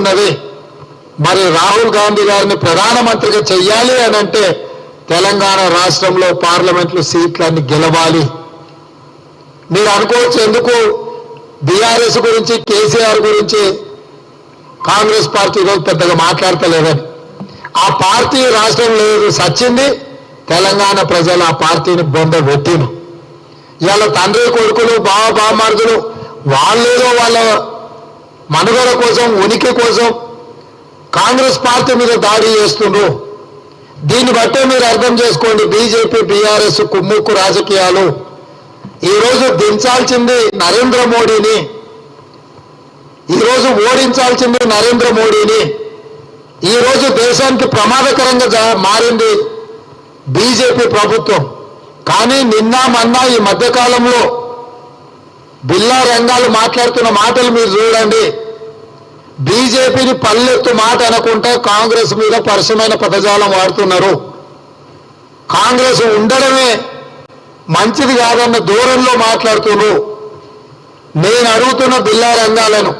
ఉన్నది. మరి రాహుల్ గాంధీ గారిని ప్రధానమంత్రిగా చెయ్యాలి అని అంటే తెలంగాణ రాష్ట్రంలో పార్లమెంట్లో సీట్లన్నీ గెలవాలి. మీరు అనుకోవచ్చు ఎందుకు? బీఆర్ఎస్ గురించి కేసీఆర్ గురించి కాంగ్రెస్ పార్టీ ఈరోజు పెద్దగా మాట్లాడతలేదని. ఆ పార్టీ రాష్ట్రం లేదు సచ్చింది. తెలంగాణ ప్రజలు ఆ పార్టీని బొంద పెట్టిను ఇవాళ తండ్రి కొడుకులు బావ బామార్గులు వాళ్ళేదో వాళ్ళ మనుగడ కోసం ఉనికి కోసం కాంగ్రెస్ పార్టీ మీద దాడి చేస్తుండ్రు. దీన్ని బట్టే మీరు అర్థం చేసుకోండి బీజేపీ బీఆర్ఎస్ కుమ్ముక్కు రాజకీయాలు. ఈరోజు దించాల్సింది నరేంద్ర మోడీని. ఈరోజు ఓడించాల్సింది నరేంద్ర మోడీని. ఈరోజు దేశానికి ప్రమాదకరంగా మారింది బీజేపీ ప్రభుత్వం. కానీ నిన్న మన్నా ఈ మధ్యకాలంలో బిల్లా రంగాలు మాట్లాడుతున్న మాటలు మీరు చూడండి. బీజేపీని పల్లెత్తు మాట అనుకుంటే కాంగ్రెస్ మీద పరుషమైన పదజాలం వాడుతున్నారు. కాంగ్రెస్ ఉండడమే మంచిది కాదన్న దూరంలో మాట్లాడుతున్నారు. నేను అడుగుతున్న బిల్లా రంగాలను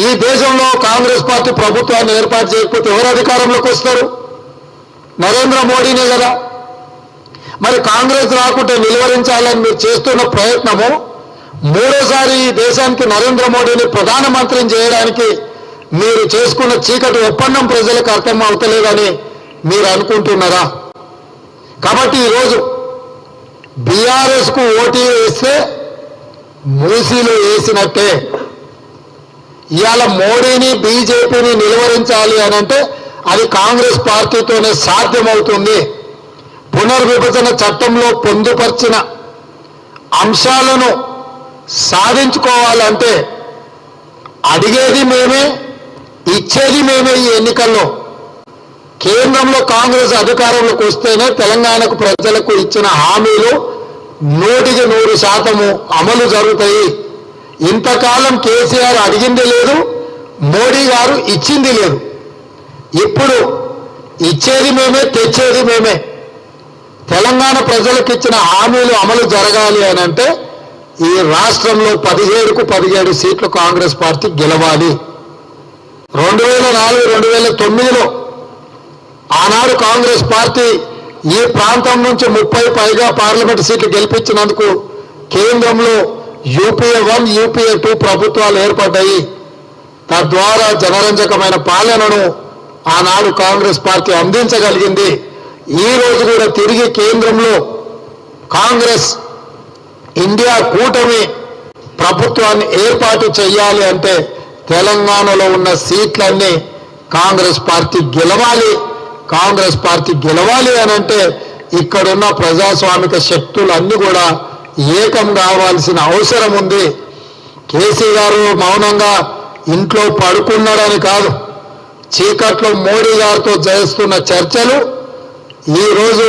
ఈ దేశంలో కాంగ్రెస్ పార్టీ ప్రభుత్వాన్ని ఏర్పాటు చేయకపోతే ఎవరు అధికారంలోకి వస్తారు? నరేంద్ర మోడీనే కదా. మరి కాంగ్రెస్ రాకుంటే నిలువరించాలని మీరు చేస్తున్న ప్రయత్నము మూడోసారి ఈ దేశానికి నరేంద్ర మోడీని ప్రధానమంత్రిని చేయడానికి మీరు చేసుకున్న చీకటి ఒప్పందం ప్రజలకు అర్థం అవుతలేదని మీరు అనుకుంటున్నారా? కాబట్టి ఈరోజు బీఆర్ఎస్కు ఓటీ వేస్తే మూసీలో వేసినట్టే. ఇవాళ మోడీని బీజేపీని నిలువరించాలి అని అంటే అది కాంగ్రెస్ పార్టీతోనే సాధ్యమవుతుంది. పునర్విభజన చట్టంలో పొందుపరిచిన అంశాలను సాధించుకోవాలంటే అడిగేది మేమే ఇచ్చేది మేమే ఈ ఎన్నికల్లో. కేంద్రంలో కాంగ్రెస్ అధికారంలోకి వస్తేనే తెలంగాణకు ప్రజలకు ఇచ్చిన హామీలు నూటికి నూరు శాతము అమలు జరుగుతాయి. ఇంతకాలం కేసీఆర్ అడిగింది లేదు మోడీ గారు ఇచ్చింది లేదు. ఇప్పుడు ఇచ్చేది మేమే తెచ్చేది మేమే. తెలంగాణ ప్రజలకు ఇచ్చిన హామీలు అమలు జరగాలి అని అంటే ఈ రాష్ట్రంలో పదిహేడుకు పదిహేడు సీట్లు కాంగ్రెస్ పార్టీ గెలవాలి. రెండు వేల నాలుగు రెండు వేల తొమ్మిదిలో ఆనాడు కాంగ్రెస్ పార్టీ ఈ ప్రాంతం నుంచి ముప్పై పైగా పార్లమెంట్ సీట్లు గెలిపించినందుకు కేంద్రంలో యూపీఏ వన్ యూపీఏ టూ ప్రభుత్వాలు ఏర్పడ్డాయి. తద్వారా జనరంజకమైన పాలనను ఆనాడు కాంగ్రెస్ పార్టీ అందించగలిగింది. ఈ రోజు కూడా తిరిగి కేంద్రంలో కాంగ్రెస్ ఇండియా కూటమి ప్రభుత్వాన్ని ఏర్పాటు చేయాలి అంటే తెలంగాణలో ఉన్న సీట్లన్నీ కాంగ్రెస్ పార్టీ గెలవాలి. కాంగ్రెస్ పార్టీ గెలవాలి అని అంటే ఇక్కడున్న ప్రజాస్వామిక శక్తులన్నీ కూడా ఏకం కావాల్సిన అవసరం ఉంది. కేసీ గారు మౌనంగా ఇంట్లో పడుకున్నాడని కాదు చీకట్లో మోడీ గారితో చేస్తున్న చర్చలు ఈరోజు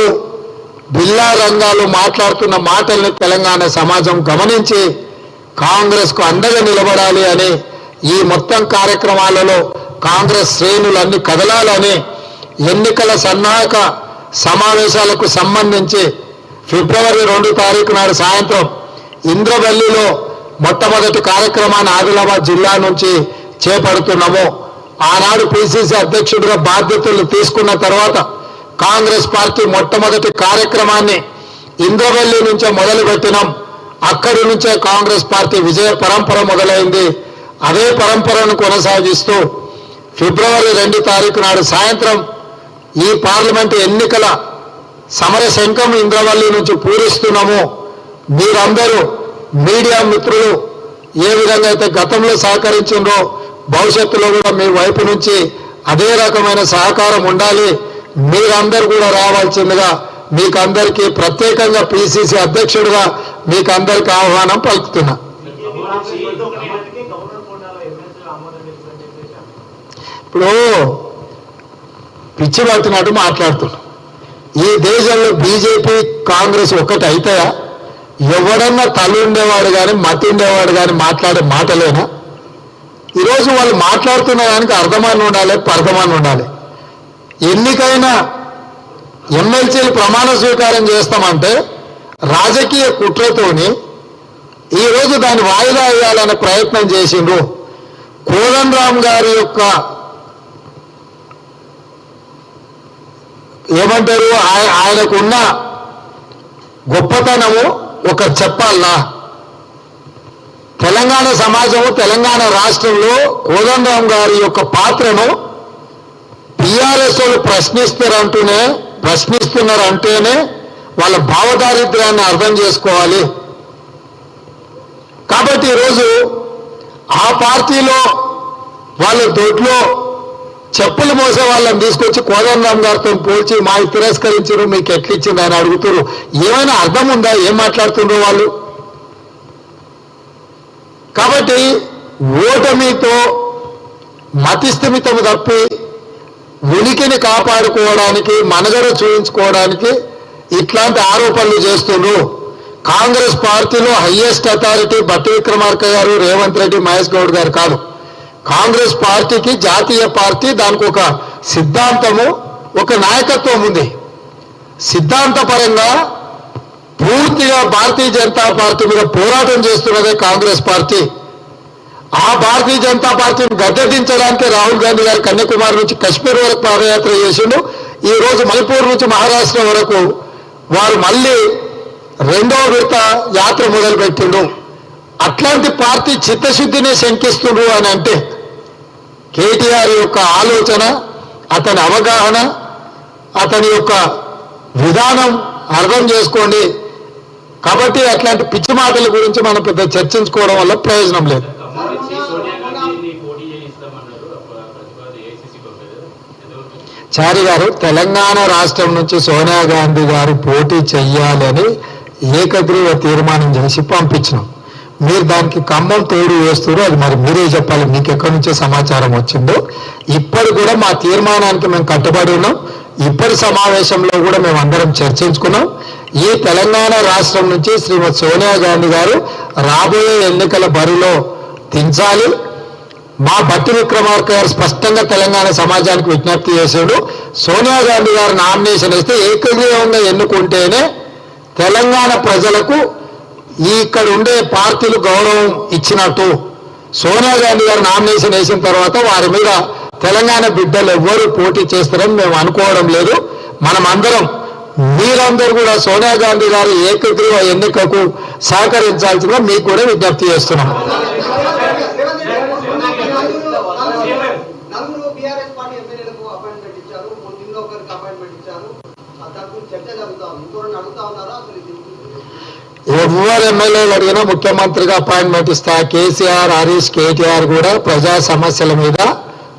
బిల్లా రంగాలు మాట్లాడుతున్న మాటల్ని తెలంగాణ సమాజం గమనించి కాంగ్రెస్కు అండగా నిలబడాలి అని ఈ మొత్తం కార్యక్రమాలలో కాంగ్రెస్ శ్రేణులన్నీ కదలాలని ఎన్నికల సన్నాహక సమావేశాలకు సంబంధించి ఫిబ్రవరి రెండు తారీఖు నాడు సాయంత్రం ఇంద్రవల్లిలో మొట్టమొదటి కార్యక్రమాన్ని ఆదిలాబాద్ జిల్లా నుంచి చేపడుతున్నాము. ఆనాడు పిసిసి అధ్యక్షుడిగా బాధ్యతలు తీసుకున్న తర్వాత కాంగ్రెస్ పార్టీ మొట్టమొదటి కార్యక్రమాన్ని ఇంద్రవల్లి నుంచే మొదలు పెట్టినాం అక్కడి నుంచే కాంగ్రెస్ పార్టీ విజయ పరంపర మొదలైంది. అదే పరంపరను కొనసాగిస్తూ ఫిబ్రవరి రెండు తారీఖు నాడు సాయంత్రం ఈ పార్లమెంటు ఎన్నికల సమర శంఖం ఇంద్రవల్లి నుంచి పూరిస్తున్నాము. మీరందరూ మీడియా మిత్రులు ఏ విధంగా అయితే గతంలో సహకరించిందో భవిష్యత్తులో కూడా మీ వైపు నుంచి అదే రకమైన సహకారం ఉండాలి. మీరందరూ కూడా రావాల్సిందిగా మీకు అందరికీ ప్రత్యేకంగా పిసిసి అధ్యక్షుడిగా మీకు అందరికీ ఆహ్వానం పలుకుతున్నా. ఇప్పుడు పిచ్చి పడుతున్నట్టు మాట్లాడుతున్నా. ఈ దేశంలో బీజేపీ కాంగ్రెస్ ఒక్కటి అవుతాయా ఎవడన్నా తల్లి ఉండేవాడు కానీ మతి ఉండేవాడు కానీ మాట్లాడే మాటలేనా? ఈరోజు వాళ్ళు మాట్లాడుతున్న దానికి అర్థమాన్ని ఉండాలి పర్థమాన్ని ఉండాలి. ఎన్నికైనా ఎమ్మెల్సీలు ప్రమాణ స్వీకారం చేస్తామంటే రాజకీయ కుట్రతోని ఈరోజు దాన్ని వాయిదా వేయాలనే ప్రయత్నం చేసిండ్రు. కోదండరామ్ గారి యొక్క ఏమంటారు? ఆయనకున్న గొప్పతనము ఒక చెప్పాలా? తెలంగాణ సమాజము తెలంగాణ రాష్ట్రంలో కోదండరామ్ గారి యొక్క పాత్రను టీఆర్ఎస్ వాళ్ళు ప్రశ్నిస్తారంటూనే ప్రశ్నిస్తున్నారు అంటేనే వాళ్ళ భావదారిద్ర్యాన్ని అర్థం చేసుకోవాలి. కాబట్టి ఈరోజు ఆ పార్టీలో వాళ్ళ దొడ్లో చెప్పులు మోసే వాళ్ళని తీసుకొచ్చి కోదండరామ్ గారితో పోల్చి మా తిరస్కరించారు మీకు ఎట్లిచ్చింది ఆయన అడుగుతారు ఏమైనా అర్థం ఉందా? ఏం మాట్లాడుతుండ్రు వాళ్ళు? కాబట్టి ఓటమితో మతిస్థిమితము తప్పి ఉనికిని కాపాడుకోవడానికి మనగడ చూయించుకోవడానికి ఇట్లాంటి ఆరోపణలు చేస్తుండ్రు. కాంగ్రెస్ పార్టీలో హయ్యెస్ట్ అథారిటీ బట్టి విక్రమార్క గారు రేవంత్ రెడ్డి మహేష్ గౌడ్ గారు కాదు. కాంగ్రెస్ పార్టీకి జాతీయ పార్టీ దానికి ఒక సిద్ధాంతము ఒక నాయకత్వం ఉంది. సిద్ధాంతపరంగా పూర్తిగా భారతీయ జనతా పార్టీ మీద పోరాటం చేస్తున్నదే కాంగ్రెస్ పార్టీ. ఆ భారతీయ జనతా పార్టీని గద్దెదించడానికి రాహుల్ గాంధీ గారు కన్యాకుమారి నుంచి కశ్మీర్ వరకు పాదయాత్ర చేసిండు. ఈ రోజు మణిపూర్ నుంచి మహారాష్ట్ర వరకు వారు మళ్ళీ రెండవ విడత యాత్ర మొదలుపెట్టిండు. అట్లాంటి పార్టీ చిత్తశుద్ధిని శంకిస్తుండ్రు అని అంటే కేటీఆర్ యొక్క ఆలోచన అతని అవగాహన అతని యొక్క విధానం అర్థం చేసుకోండి. కాబట్టి అట్లాంటి పిచ్చి మాటల గురించి మనం పెద్ద చర్చించుకోవడం వల్ల ప్రయోజనం లేదు. చారి గారు తెలంగాణ రాష్ట్రం నుంచి సోనియా గాంధీ గారు పోటీ చెయ్యాలని ఏకగ్రీవ తీర్మానం చేసి పంపించినాం. మీరు దానికి కమ్మం తోడు వేస్తారు అది మరి మీరే చెప్పాలి మీకు ఎక్కడి నుంచో సమాచారం వచ్చిందో. ఇప్పటి కూడా మా తీర్మానానికి మేము కట్టుబడి ఉన్నాం. ఇప్పటి సమావేశంలో కూడా మేము అందరం చర్చించుకున్నాం. ఈ తెలంగాణ రాష్ట్రం నుంచి శ్రీమతి సోనియా గాంధీ గారు రాబోయే ఎన్నికల బరిలో దించాలి. మా భక్తి విక్రమార్క గారు స్పష్టంగా తెలంగాణ సమాజానికి విజ్ఞప్తి చేశాడు. సోనియా గాంధీ గారు నామినేషన్ వేస్తే ఏకగ్రీవంగా ఎన్నుకుంటేనే తెలంగాణ ప్రజలకు ఈ ఇక్కడ ఉండే పార్టీలు గౌరవం ఇచ్చినట్టు. సోనియా గాంధీ గారు నామినేషన్ వేసిన తర్వాత వారి మీద తెలంగాణ బిడ్డలు ఎవ్వరూ పోటీ చేస్తారని మేము అనుకోవడం లేదు. మనం అందరం మీరందరూ కూడా సోనియా గాంధీ గారి ఏకగ్రీవ ఎన్నికకు సహకరించాల్సిందిగా మీకు కూడా విజ్ఞప్తి చేస్తున్నాం. ఎవరు ఎమ్మెల్యేలు అడిగినా ముఖ్యమంత్రిగా అపాయింట్మెంట్ ఇస్తా. కేసీఆర్ హరీష్ కేటీఆర్ కూడా ప్రజా సమస్యల మీద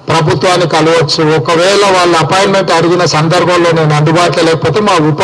ప్రభుత్వాన్ని కలవచ్చు ఒకవేళ వాళ్ళ అపాయింట్మెంట్ అడిగిన సందర్భంలో నేను అందుబాటులో లేకపోతే మా ఉప